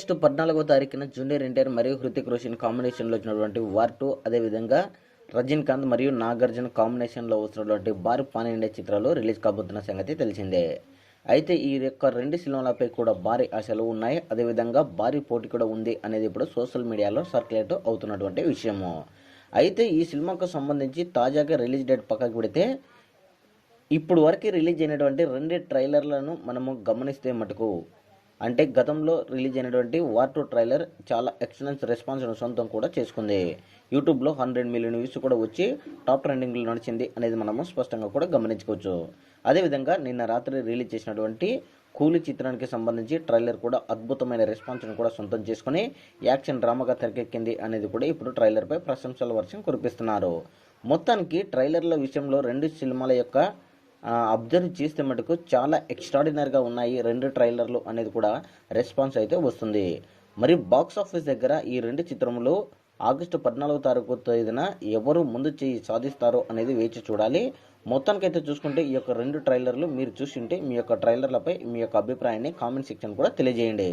August పద్నాలుగో తారీఖున junior NTR మరియు హృతిక్ రోషన్ కాంబినేషన్లో వచ్చినటువంటి వార్ టూ అదేవిధంగా రజనీకాంత్ మరియు నాగార్జున కాంబినేషన్లో వస్తున్నటువంటి భారీ పాన్ ఇండియా చిత్రాలు రిలీజ్ కాబోతున్న సంగతి తెలిసిందే. అయితే ఈ యొక్క రెండు సినిమాలపై కూడా భారీ ఆశలు ఉన్నాయి. అదేవిధంగా భారీ పోటీ కూడా ఉంది అనేది ఇప్పుడు సోషల్ మీడియాలో సర్క్యులేట్ అవుతున్నటువంటి విషయము. అయితే ఈ సినిమాకు సంబంధించి తాజాగా రిలీజ్ డేట్ పక్కకు పెడితే ఇప్పుడు వరకు రిలీజ్ అయినటువంటి రెండు ట్రైలర్లను మనము గమనిస్తే మటుకు అంటే గతంలో రిలీజ్ అయినటువంటి వార్ టూ ట్రైలర్ చాలా ఎక్సలెన్స్ రెస్పాన్స్ సొంతం కూడా చేసుకుంది. యూట్యూబ్లో హండ్రెడ్ మిలియన్ వ్యూస్ కూడా వచ్చి టాప్ ట్రెండింగ్లో నడిచింది అనేది మనము స్పష్టంగా కూడా గమనించుకోవచ్చు. అదేవిధంగా నిన్న రాత్రి రిలీజ్ చేసినటువంటి కూలీ చిత్రానికి సంబంధించి ట్రైలర్ కూడా అద్భుతమైన రెస్పాన్స్ను కూడా సొంతం చేసుకుని యాక్షన్ డ్రామాగా తెరకెక్కింది అనేది కూడా ఇప్పుడు ట్రైలర్పై ప్రశంసల వర్షం కురిపిస్తున్నారు. మొత్తానికి ట్రైలర్ల విషయంలో రెండు సినిమాల యొక్క అబ్జర్వ్ చేస్తే మటుకు చాలా ఎక్స్ట్రాడినరీగా ఉన్నాయి. రెండు ట్రైలర్లు అనేది కూడా రెస్పాన్స్ అయితే వస్తుంది. మరి బాక్స్ ఆఫీస్ దగ్గర ఈ రెండు చిత్రములు ఆగస్టు పద్నాలుగో తారీఖు తేదీన ఎవరు ముందు చేయి సాధిస్తారో అనేది వేచి చూడాలి. మొత్తానికైతే చూసుకుంటే ఈ యొక్క రెండు ట్రైలర్లు మీరు చూసింటే మీ యొక్క ట్రైలర్లపై మీ యొక్క అభిప్రాయాన్ని కామెంట్ సెక్షన్ కూడా తెలియజేయండి.